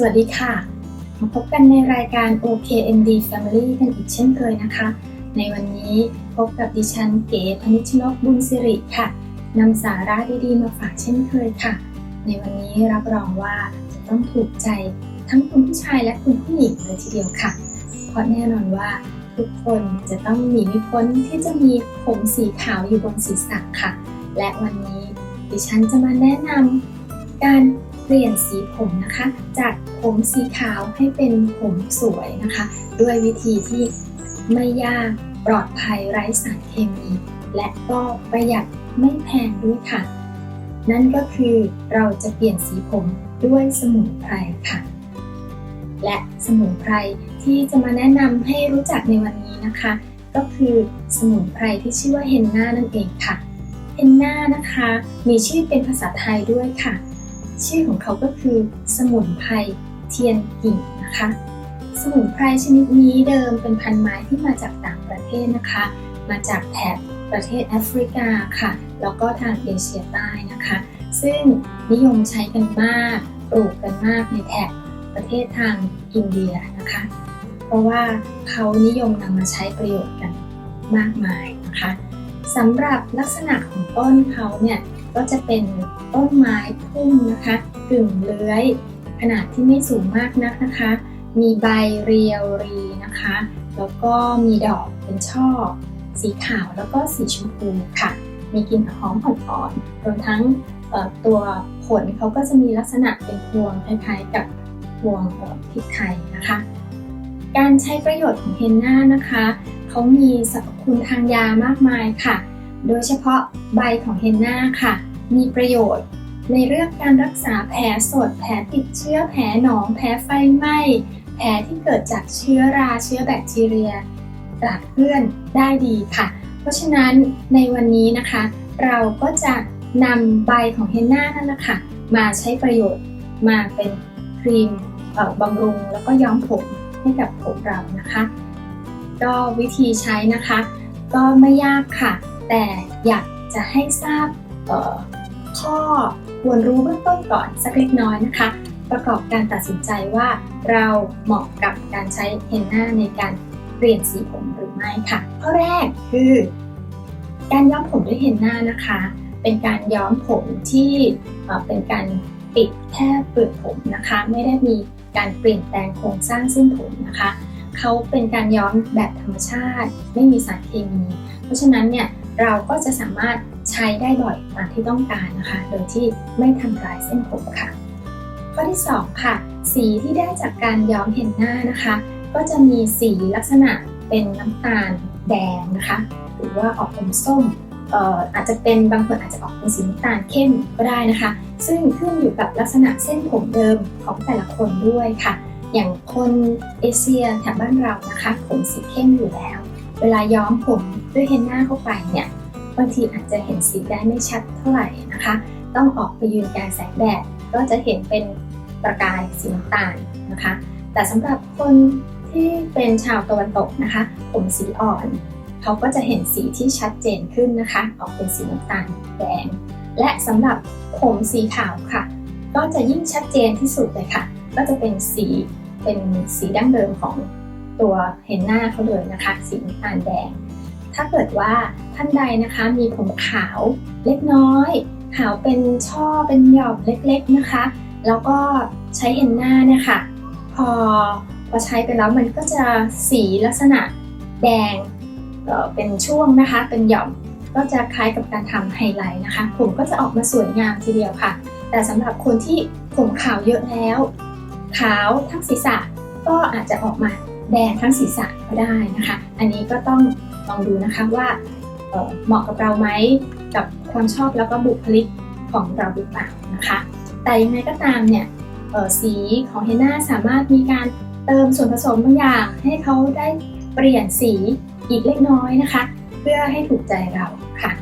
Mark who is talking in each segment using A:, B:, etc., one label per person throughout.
A: สวัสดีค่ะ มาพบกันในรายการ OKMD Family กันอีกเช่นเคยนะคะ ในวันนี้พบกับดิฉันเก๋พนิชนกบุญสิริค่ะนำสาระดีๆ มาฝากเช่นเคยค่ะ ในวันนี้รับรองว่าจะต้องถูกใจทั้งคุณผู้ชายและคุณผู้หญิงเลยทีเดียวค่ะ เพราะแน่นอนว่าทุกคนจะต้องหนีไม่พ้นที่จะมีผมสีขาวอยู่บนศีรษะค่ะ และวันนี้ดิฉันจะมาแนะนำการ เปลี่ยนสีผมนะคะ จากผมสีขาวให้เป็นผมสวยนะคะ ด้วยวิธีที่ไม่ยากปลอดภัยไร้สารเคมี และก็ประหยัดไม่แพงด้วยค่ะ นั่นก็คือเราจะเปลี่ยนสีผมด้วยสมุนไพรค่ะ และสมุนไพรที่จะมาแนะนำให้รู้จักในวันนี้นะคะ ก็คือสมุนไพรที่ชื่อว่าเฮนนานั่นเองค่ะเฮนนานะคะ มีชื่อเป็นภาษาไทยด้วยค่ะ ชื่อของเขาก็คือ สมุนไพรเทียนกิ่งนะคะ สมุนไพรชนิดนี้เดิมเป็นพันไม้ที่มาจากต่างประเทศนะคะ มาจากแถบประเทศแอฟริกาค่ะ แล้วก็ทางเอเชียใต้นะคะ ซึ่งนิยมใช้กันมาก ปลูกกันมากในแถบประเทศทางอินเดียนะคะ เพราะว่าเขานิยมนำมาใช้ประโยชน์กันมากมายนะคะสำหรับลักษณะของต้นเขาเนี่ยก็จะเป็น ต้นไม้พุ่มนะคะกึ่งเลื้อย ขนาดที่ไม่สูงมากนักนะคะ มีใบเรียวรีนะคะ แล้วก็มีดอกเป็นช่อ สีขาวแล้วก็สีชมพูค่ะ มีกลิ่นหอมอ่อนๆรวมทั้งตัวผลเขาก็จะมีลักษณะเป็นพวงคล้ายๆกับพวงเอ่อพริกไทยนะคะ การใช้ประโยชน์ของเฮนนานะคะเขามีสรรพคุณทางยามากมายค่ะ โดยเฉพาะใบของเฮนนาค่ะ มีประโยชน์ ในเรื่องการรักษาแผลสด แผลติดเชื้อ แผลหนอง แผลไฟไหม้ แผลที่เกิดจากเชื้อราเชื้อแบคทีเรียกลาดเกลื่อนได้ดีค่ะ เพราะฉะนั้นในวันนี้นะคะ เราก็จะนำใบของเฮนนานั่นแหละค่ะมาใช้ประโยชน์มาเป็นครีมบำรุงแล้วก็ย้อมผมให้กับผมเรานะคะ ก็วิธีใช้นะคะ ก็ไม่ยากค่ะ แต่อยากจะให้ทราบ ข้อควรรู้เบื้องต้นก่อนสักเล็กน้อยนะคะ ประกอบการตัดสินใจว่าเราเหมาะกับการใช้เฮนนาในการเปลี่ยนสีผมหรือไม่ค่ะ ข้อแรกคือ การย้อมผมด้วยเฮนนานะคะ เป็นการย้อมผมที่เอ่อเป็นการปิดแค่เปลือกผมนะคะ ไม่ได้มีการเปลี่ยนแปลงโครงสร้างเส้นผมนะคะ เขาเป็นการย้อมแบบธรรมชาติ ไม่มีสารเคมี เพราะฉะนั้นเนี่ยเราก็จะสามารถ ใช้ได้บ่อยตามที่ต้องการนะคะ โดยที่ไม่ทำลายเส้นผมค่ะ ข้อที่ 2 ค่ะ สีที่ได้จากการย้อมเฮนนานะคะ ก็จะมีสีลักษณะเป็นน้ำตาลแดงนะคะ หรือว่าออกอมส้มอาจจะเป็นบางคนอาจจะออกเป็นสีน้ำตาลเข้มก็ได้นะคะ ซึ่งขึ้นอยู่กับลักษณะเส้นผมเดิมของแต่ละคนด้วยค่ะ อย่างคนเอเชียแถบบ้านเรานะคะ ผมสีเข้มอยู่แล้ว เวลาย้อมผมด้วยเฮนน่าเข้าไปเนี่ย บางทีอาจจะเห็นสีได้ไม่ชัดเท่าไหร่นะคะ ต้องออกไปยืนกลางแสงแดดก็จะเห็นเป็นประกายสีน้ำตาลนะคะ แต่สำหรับคนที่เป็นชาวตะวันตกนะคะ ผมสีอ่อนเขาก็จะเห็นสีที่ชัดเจนขึ้นนะคะ ออกเป็นสีน้ำตาลแดง และสำหรับผมสีขาวค่ะ ก็จะยิ่งชัดเจนที่สุดเลยค่ะ ก็จะเป็นสีเป็นสีดั้งเดิมของตัวเห็นหน้าเขาเลยนะคะ สีน้ำตาลแดง ถ้าเกิดว่าท่านใดนะคะมีผมขาวเล็กน้อย ขาวเป็นช่อเป็นหย่อมเล็กๆนะคะ แล้วก็ใช้เห็นหน้าเนี่ยค่ะ พอพอใช้ไปแล้วมันก็จะสีลักษณะแดงเอ่อเป็นช่วงนะคะ เป็นหย่อมก็จะคล้ายกับการทำไฮไลท์นะคะ ผมก็จะออกมาสวยงามทีเดียวค่ะ แต่สำหรับคนที่ผมขาวเยอะแล้ว ขาวทั้งศีรษะก็อาจจะออกมา แดงทั้งศีรษะก็ได้นะคะ อันนี้ก็ต้องลองดูนะคะว่าเเหมาะกับเราไหมกับความชอบแล้วก็บุคลิกของเราหรือเปล่านะคะ แต่ยังไงก็ตามเนี่ยสีของเฮนนาสามารถมีการเติมส่วนผสมบางอย่างให้เขาได้เปลี่ยนสีอีกเล็กน้อยนะคะ เพื่อให้ถูกใจเราค่ะ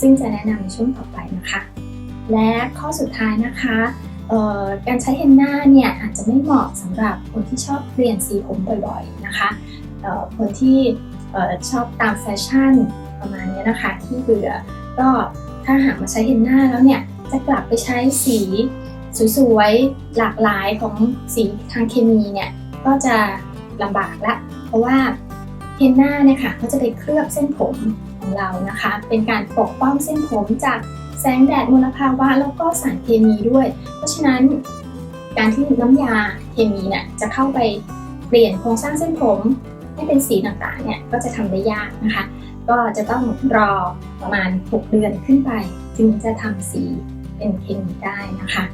A: ซึ่งจะแนะนำในช่วงต่อไปนะคะ และข้อสุดท้ายนะคะ การใช้เฮนนาเนี่ยอาจจะไม่เหมาะสำหรับคนที่ชอบเปลี่ยนสีผมบ่อยๆนะคะคนที่ชอบตามแฟชั่นประมาณนี้นะคะที่เบื่อก็ถ้าหากมาใช้เฮนนาแล้วเนี่ยจะกลับไปใช้สีสวยๆหลากหลายของสีทางเคมีเนี่ยก็จะลำบากละเพราะว่าเฮนนาเนี่ยค่ะก็จะไปเคลือบเส้นผมของเรานะคะ เป็นการปกป้องเส้นผมจากแสงแดดมลภาวะแล้วก็สารเคมีด้วย ราะฉะนั้นการที่น้ำยาเคมีเนี่ยจะเข้าไปเปลี่ยนโครงสร้างเส้นผมให้เป็นสีต่างๆเนี่ยก็จะทำได้ยากนะคะ ก็จะต้องรอประมาณ 6 เดือนขึ้นไป จึงจะทำสีเป็นเคมีได้นะคะ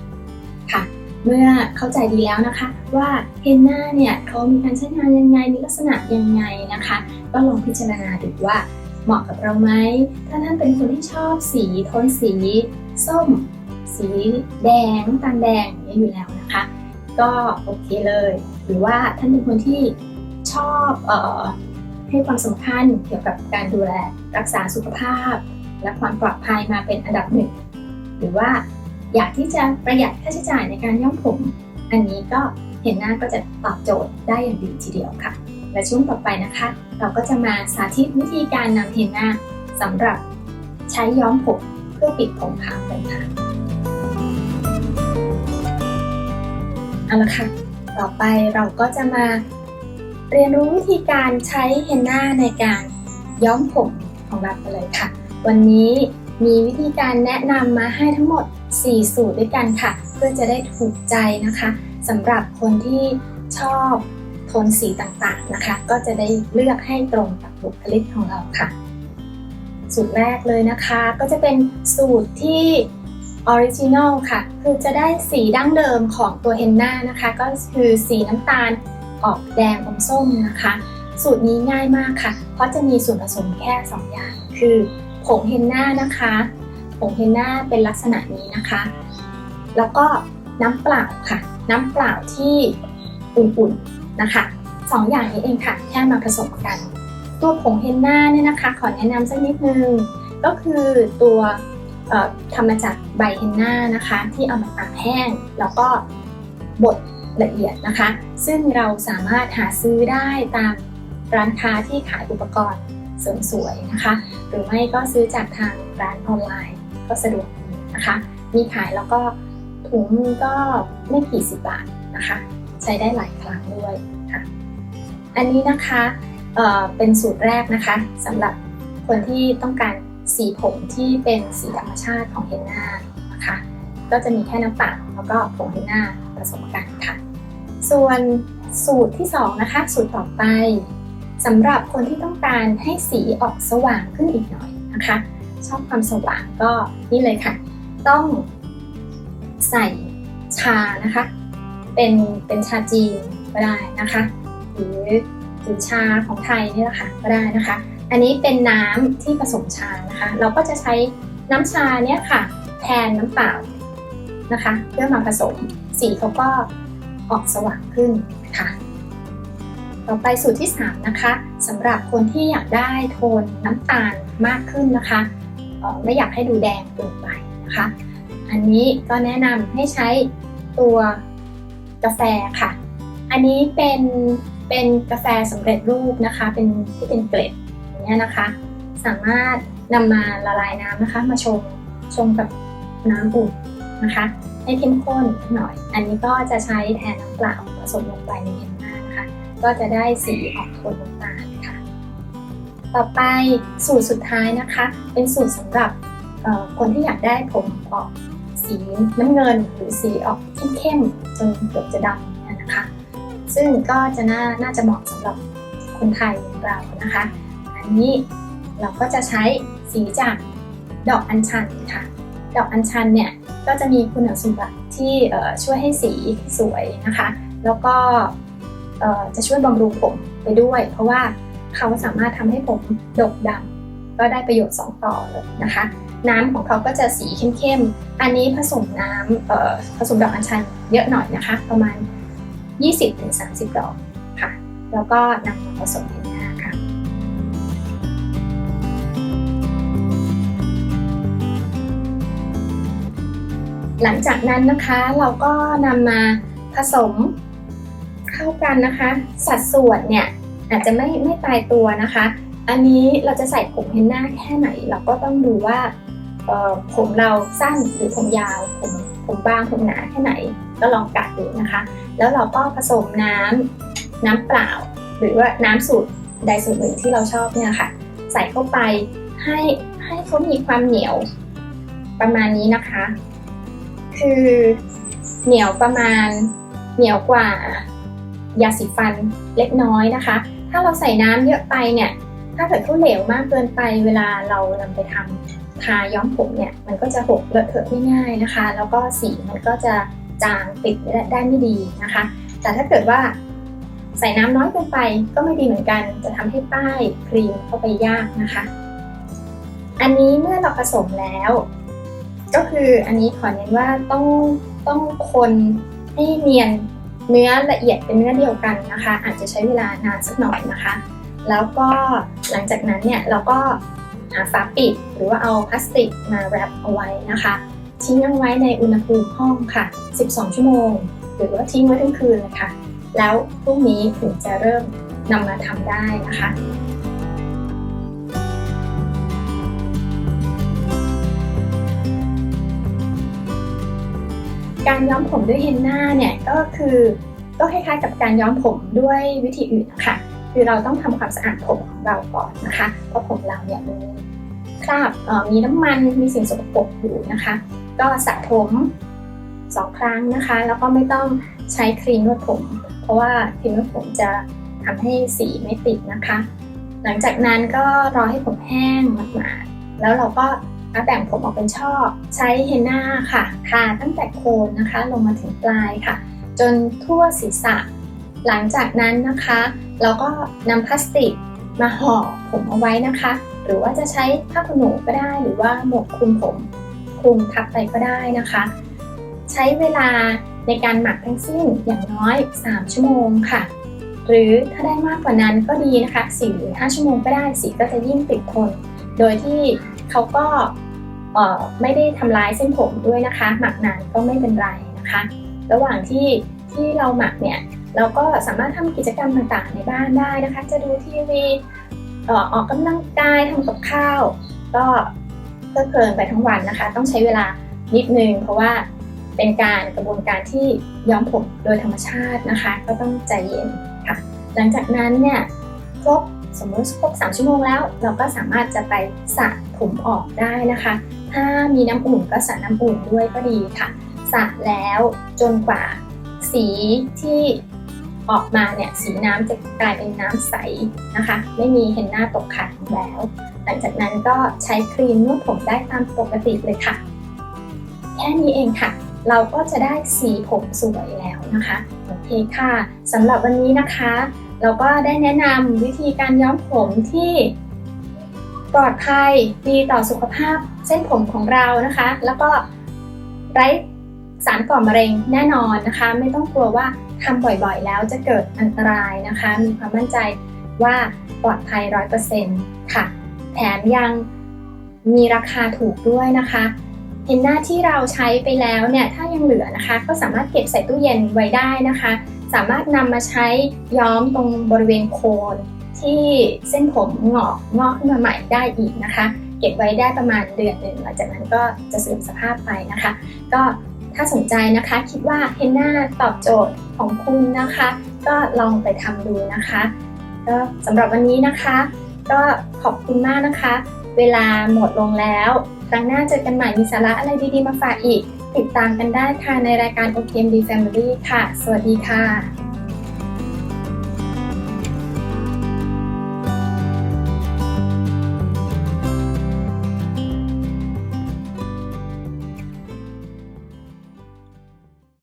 A: ค่ะ เมื่อเข้าใจดีแล้วนะคะ ว่าเฮนน่าเนี่ยเขามีการใช้งานยังไงมีลักษณะยังไงนะคะ ก็ลองพิจารณาดูว่าเหมาะกับเราไหมถ้าท่านเป็นคนที่ชอบสีโทนสีส้ม สีแดงน้ำตาลแดงอย่างนี้อยู่แล้วนะคะ ก็โอเคเลย หรือว่าท่านเป็นคนที่ชอบเอ่อให้ความสำคัญเกี่ยวกับการดูแลรักษาสุขภาพ และความปลอดภัยมาเป็นอันดับหนึ่งหรือว่าอยากที่จะประหยัดค่าใช้จ่ายในการย้อมผม อันนี้ก็เห็นหน้าก็จะตอบโจทย์ได้อย่างดีทีเดียวค่ะ และช่วงต่อไปนะคะ เราก็จะมาสาธิตวิธีการนำเฮนน่าสำหรับใช้ย้อมผมเพื่อปิดผมขาวกันค่ะ เอาละค่ะ ต่อไปเราก็จะมาเรียนรู้วิธีการใช้เฮนน่าในการย้อมผมของเรากันเลยค่ะ วันนี้มีวิธีการแนะนำมาให้ทั้งหมด 4 สูตรด้วยกันค่ะ เพื่อจะได้ถูกใจนะคะสำหรับคนที่ชอบโทนสีต่างๆนะคะ ก็จะได้เลือกให้ตรงกับบุคลิกของเราค่ะ สูตรแรกเลยนะคะ ก็จะเป็นสูตรที่ ออริจินอลค่ะ คือจะได้สีดั้งเดิมของตัวเฮนน่านะคะ ก็คือสีน้ำตาลออกแดงอมส้มนะคะ สูตรนี้ง่ายมากค่ะ เพราะจะมีส่วนผสมแค่ 2 อย่าง คือผงเฮนน่านะคะ ผงเฮนน่าเป็นลักษณะนี้นะคะ แล้วก็น้ำเปล่าค่ะ น้ำเปล่าที่อุ่นๆนะคะสองอย่างนี้เองค่ะ แค่มาผสมกัน ตัวผงเฮนน่าเนี่ยนะคะ ขอแนะนำสักนิดนึง ก็คือตัว ทำมาจากใบเฮนน่านะคะ ที่เอามาตากแห้ง แล้วก็บดละเอียดนะคะ ซึ่งเราสามารถหาซื้อได้ตามร้านค้าที่ขายอุปกรณ์เสริมสวยนะคะ หรือไม่ก็ซื้อจากทางร้านออนไลน์ก็สะดวกดีนะคะ มีขายแล้วก็ถุงก็ไม่กี่สิบบาทนะคะ ใช้ได้หลายครั้งด้วยค่ะ อันนี้นะคะเเป็นสูตรแรกนะคะสำหรับคนที่ต้องการ สีผมที่เป็นสีธรรมชาติของเฮนน่านะคะก็จะมีแค่น้ำเปล่าแล้วก็ผงเฮนน่าผสมกันค่ะ ส่วนสูตรที่2นะคะสูตรต่อไปสำหรับคนที่ต้องการให้สีออกสว่างขึ้นอีกหน่อยนะคะ ชอบความสว่างก็นี่เลยค่ะ ต้องใส่ชานะคะ เป็นเป็นชาจีนก็ได้นะคะ หรือหรือชาของไทยนี่แหละค่ะก็ได้นะคะ อันนี้เป็นน้ำที่ผสมชานะคะ เราก็จะใช้น้ำชาเนี้ยค่ะ แทนน้ำเปล่านะคะ เพื่อมาผสมสีเขาก็ออกสว่างขึ้นค่ะ ต่อไปสูตรที่ 3 นะคะสำหรับคนที่อยากได้โทนน้ำตาลมากขึ้นนะคะไม่อยากให้ดูแดงเกินไปนะคะ อันนี้ก็แนะนำให้ใช้ตัวกาแฟค่ะ อันนี้เป็นเป็นกาแฟสำเร็จรูปนะคะ เป็นที่เป็นเกล็ด เงี้ยนะคะ สามารถนำมาละลายน้ำนะคะ มาชงชงกับน้ำอุ่นนะคะ ให้เข้มข้นหน่อย อันนี้ก็จะใช้แทนน้ำเปล่าผสมลงไปในเฮนน่านะคะ ก็จะได้สีออกโทนน้ำตาลค่ะ ต่อไปสูตรสุดท้ายนะคะ เป็นสูตรสำหรับคนที่อยากได้ผมออกสีน้ำเงินหรือสีออกเข้มๆจนเกือบจะดำนะคะ ซึ่งก็จะน่าน่าจะเหมาะสำหรับคนไทยอย่างเรานะคะ นี้เราก็จะใช้สีจากดอกอัญชันค่ะ ดอกอัญชันเนี่ยก็จะมีคุณสมบัติที่ช่วยให้สีสวยนะคะ แล้วก็จะช่วยบำรุงผมไปด้วย เพราะว่าเขาสามารถทำให้ผมดกดำก็ได้ประโยชน์2ต่อเลยนะคะ น้ำของเขาก็จะสีเข้มๆ อันนี้ผสมน้ำผสมดอกอัญชันเยอะหน่อยนะคะ ประมาณ 20-30 ดอกค่ะ แล้วก็นำมาผสม หลังจากนั้นนะคะเราก็นำมาผสมเข้ากันนะคะ สัดส่วนเนี่ยอาจจะไม่ไม่ตายตัวนะคะ อันนี้เราจะใส่ผงเฮนน่าแค่ไหน เราก็ต้องดูว่าเอ่อผมเราสั้นหรือผมยาวผมผมบางผมหนาแค่ไหน ก็ลองกะดูนะคะ แล้วเราก็ผสมน้ำน้ำเปล่า หรือว่าน้ำสูตรใดสูตรหนึ่งที่เราชอบเนี่ยค่ะ ใส่เข้าไปให้ให้เขามีความเหนียวประมาณนี้นะคะ คือเหนียวประมาณเหนียวกว่ายาสีฟันเล็กน้อยนะคะ ถ้าเราใส่น้ำเยอะไปเนี่ย ถ้าเกิดเขาเหลวมากเกินไปเวลาเรานำไปทำทาย้อมผมเนี่ยมันก็จะหกเลอะเทอะได้ง่ายนะคะ แล้วก็สีมันก็จะจางติดได้ไม่ดีนะคะ แต่ถ้าเกิดว่าใส่น้ำน้อยเกินไปก็ไม่ดีเหมือนกัน จะทำให้ป้ายครีมเข้าไปยากนะคะ อันนี้เมื่อเราผสมแล้ว ก็คืออันนี้ขอเน้นว่าต้องต้องคนให้เนียนเนื้อละเอียดเป็นเนื้อเดียวกันนะคะ อาจจะใช้เวลานานสักหน่อยนะคะ แล้วก็หลังจากนั้นเนี่ยเราก็หาฝาปิดหรือว่าเอาพลาสติกมาแรปเอาไว้นะคะทิ้งเอาไว้ในอุณหภูมิห้องค่ะ 12 ชั่วโมง หรือว่าทิ้งไว้ทั้งคืนเลยค่ะ แล้วพรุ่งนี้ถึงจะเริ่มนำมาทำได้นะคะ การย้อมผมด้วยเฮนนาเนี่ยก็คือก็คล้ายๆกับการย้อมผมด้วยวิธีอื่นนะคะคือเราต้องทำความสะอาดผมของเราก่อนนะคะ เพราะผมเราเนี่ยมีคราบมีน้ำมันมีสิ่งสกปรกอยู่นะคะ ก็สระผมสองครั้งนะคะ แล้วก็ไม่ต้องใช้ครีมนวดผม เพราะว่าครีมนวดผมจะทำให้สีไม่ติดนะคะ หลังจากนั้นก็รอให้ผมแห้งหมาดๆแล้วเราก็ แบ่งผมออกเป็นช่อใช้เฮนน่าค่ะทาตั้งแต่โคนนะคะ ลงมาถึงปลายค่ะ จนทั่วศีรษะ หลังจากนั้นนะคะ เราก็นำพลาสติกมาห่อผมเอาไว้นะคะ หรือว่าจะใช้ผ้าขนหนูก็ได้ หรือว่าหมวกคลุมผมคลุมทับไปก็ได้นะคะ ใช้เวลาในการหมักทั้งสิ้นอย่างน้อย 3 ชั่วโมงค่ะ หรือถ้าได้มากกว่านั้นก็ดีนะคะ4หรือ5ชั่วโมงก็ได้สีก็จะยิ่งติดทน โดยที่ เขาก็ไม่ได้ทำลายเส้นผมด้วยนะคะ หมักนานก็ไม่เป็นไรนะคะ ระหว่างที่ที่เราหมักเนี่ยเราก็สามารถทำกิจกรรมต่างๆในบ้านได้นะคะ จะดูทีวีออกกำลังกายทำกับข้าว ก็เพลิดเพลินไปทั้งวันนะคะ ต้องใช้เวลานิดนึงเพราะว่าเป็นการกระบวนการที่ย้อมผมโดยธรรมชาตินะคะ ก็ต้องใจเย็นค่ะ หลังจากนั้นเนี่ยครบ สมมติครบ3ชั่วโมงแล้ว เราก็สามารถจะไปสระผมออกได้นะคะ ถ้ามีน้ำอุ่นก็สระน้ำอุ่นด้วยก็ดีค่ะสระแล้วจนกว่าสีที่ออกมาเนี่ยสีน้ำจะกลายเป็นน้ำใสนะคะ ไม่มีเห็นหน้าตกค้างแล้ว หลังจากนั้นก็ใช้ครีมนวดผมได้ตามปกติเลยค่ะ แค่นี้เองค่ะ เราก็จะได้สีผมสวยแล้วนะคะ โอเคค่ะสำหรับวันนี้นะคะ เราก็ได้แนะนำวิธีการย้อมผมที่ปลอดภัยดีต่อสุขภาพเส้นผมของเรานะคะ แล้วก็ไร้สารก่อมะเร็งแน่นอนนะคะ ไม่ต้องกลัวว่าทำบ่อยๆ แล้วจะเกิดอันตรายนะคะ มีความมั่นใจว่าปลอดภัยร้อยเปอร์เซ็นต์ค่ะ แถมยังมีราคาถูกด้วยนะคะ เห็นหน้าที่เราใช้ไปแล้วเนี่ย ถ้ายังเหลือนะคะ ก็สามารถเก็บใส่ตู้เย็นไว้ได้นะคะ สามารถนำมาใช้ย้อมตรงบริเวณโคนที่เส้นผมงอกงอกขึ้นมาใหม่ได้อีกนะคะ เก็บไว้ได้ประมาณเดือนหนึ่งหลังจากนั้นก็จะเสื่อมสภาพไปนะคะ ก็ถ้าสนใจนะคะคิดว่าเฮนน่าตอบโจทย์ของคุณนะคะ ก็ลองไปทำดูนะคะก็สำหรับวันนี้นะคะ ก็ขอบคุณมากนะคะ เวลาหมดลงแล้ว ครั้งหน้าเจอกันใหม่มีสาระอะไรดีๆมาฝากอีก ติดตามกันได้ค่ะในรายการ OKMD Family ค่ะ สวัสดีค่ะ